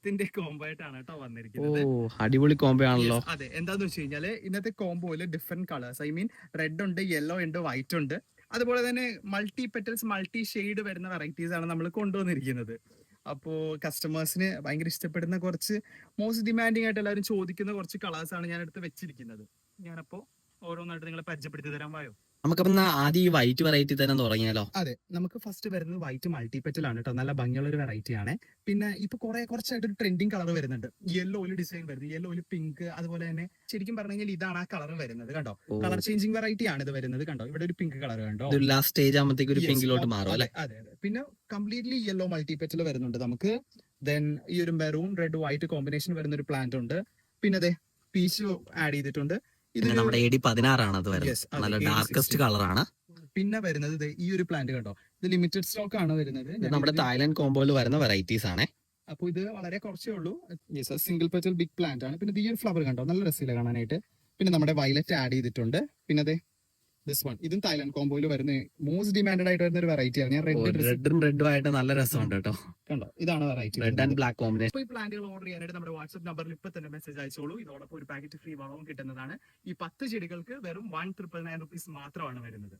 പത്തിന്റെ കോംബോ ആയിട്ടാണ് കേട്ടോ ഓ വന്നിരിക്കുന്നത് അടിപൊളി കോംബോ ആണല്ലോ. അതെ. എന്താന്ന് വെച്ച് കഴിഞ്ഞാൽ ഇന്നത്തെ കോംബോയിൽ different colours I mean red ഉണ്ട് യെല്ലോ ഉണ്ട് വൈറ്റ് ഉണ്ട്. അതുപോലെ തന്നെ മൾട്ടി പെറ്റൽസ് മൾട്ടി ഷെയ്ഡ് വരുന്ന വെറൈറ്റീസ് ആണ് നമ്മൾ കൊണ്ടുവന്നിരിക്കുന്നത്. അപ്പോ കസ്റ്റമേഴ്സിന് ഭയങ്കര ഇഷ്ടപ്പെടുന്ന കുറച്ച് മോസ്റ്റ് ഡിമാൻഡിങ് ആയിട്ട് എല്ലാവരും ചോദിക്കുന്ന കുറച്ച് കളേഴ്സ് ആണ് ഞാൻ എടുത്ത് വെച്ചിരിക്കുന്നത്. ഞാനപ്പോ ഓരോന്നായിട്ട് നിങ്ങളെ പരിചയപ്പെടുത്തി തരാൻ വായോ? നമുക്കപ്പം എന്നാ ആദ്യം ഈ വൈറ്റ് വെറൈറ്റി തന്നെ തുടങ്ങിയാലോ അതെ നമുക്ക് ഫസ്റ്റ് വരുന്നത് വൈറ്റ് മൾട്ടിപെറ്റൽ ആണ് കേട്ടോ നല്ല ഭംഗിയുള്ള ഒരു വെറൈറ്റി ആണ്. പിന്നെ ഇപ്പൊ കുറെ കുറച്ചായിട്ട് ഒരു ട്രെൻഡിങ് കളർ വരുന്നുണ്ട് യെല്ലോ ഒരു ഡിസൈൻ വരുന്നത് യെല്ലോയിൽ പിങ്ക് അതുപോലെ തന്നെ ശരിക്കും പറഞ്ഞു കഴിഞ്ഞാൽ ഇതാണ് ആ കളർ വരുന്നത് കണ്ടോ? കളർ ചേഞ്ചിങ് വെറൈറ്റി ആണ് ഇത് വരുന്നത് കണ്ടോ? ഇവിടെ ഒരു പിങ്ക് കളർ കണ്ടോ? ലാസ്റ്റ് സ്റ്റേജ് ആകുമ്പോഴത്തേക്ക് ഒരു പിങ്കിലോട്ട് മാറും അല്ലെ? അതെ അതെ പിന്നെ കംപ്ലീറ്റ്ലി യെല്ലോ മൾട്ടിപെറ്റൽ വരുന്നുണ്ട് നമുക്ക്. ദെൻ ഈ ഒരു മെറൂൺ റെഡ് വൈറ്റ് കോമ്പിനേഷൻ വരുന്ന ഒരു പ്ലാന്റ് ഉണ്ട്. പിന്നെ അതെ പീച്ച് ആഡ് ചെയ്തിട്ടുണ്ട്. പിന്നെ നമ്മുടെ എ ഡി പതിനാറാണ് അത് വരുന്നത്. നല്ല ഡാർക്കസ്റ്റ് 16. കളറാണ് പിന്നെ വരുന്നത് ഈ ഒരു പ്ലാന്റ് കണ്ടോ? ഇത് ലിമിറ്റഡ് സ്റ്റോക്ക് ആണ് വരുന്നത്. നമ്മുടെ തായ്ലാന്റ് തായ്ലൻഡ് കോംബോയിൽ വരുന്ന വെറൈറ്റീസ് ആണ്. അപ്പൊ ഇത് വളരെ കുറച്ചേ ഉള്ളൂ. സിംഗിൾ പെറ്റൽ ബിഗ് പ്ലാന്റ് ആണ്. പിന്നെ ഈ ഒരു ഫ്ലവർ കണ്ടോ? നല്ല രസമില്ല കാണാനായിട്ട്. പിന്നെ നമ്മുടെ വയലറ്റ് ആഡ് ചെയ്തിട്ടുണ്ട്. പിന്നെ അതെ ദിസ് വൺ ഇതും തായ്ലാന്റ് കോംബോയിൽ വരുന്ന മോസ്റ്റ് ഡിമാൻഡ് ആയിട്ട് വരുന്ന ഒരു വെറൈറ്റി ആണ്. ഞാൻ റെഡ് റെഡും റെഡും ആയിട്ട് നല്ല രസമുണ്ട് കേട്ടോ. കണ്ടോ? ഇതാണ് variety red and black combination ഈ പ്ലാന്റുകൾ ഓർഡർ ചെയ്യാനായിട്ട് നമ്മുടെ വാട്സ്ആപ്പ് നമ്പറിൽ ഇപ്പൊ തന്നെ മെസ്സേജ് അയച്ചോളൂ. ഇതോടൊപ്പം ഒരു പാക്കറ്റ് ഫ്രീ വളവും കിട്ടുന്നതാണ്. ഈ പത്ത് ചെടികൾക്ക് വെറും വൺ ട്രിപ്പിൾ നയൻ റുപ്പീസ് മാത്രമാണ് വരുന്നത്.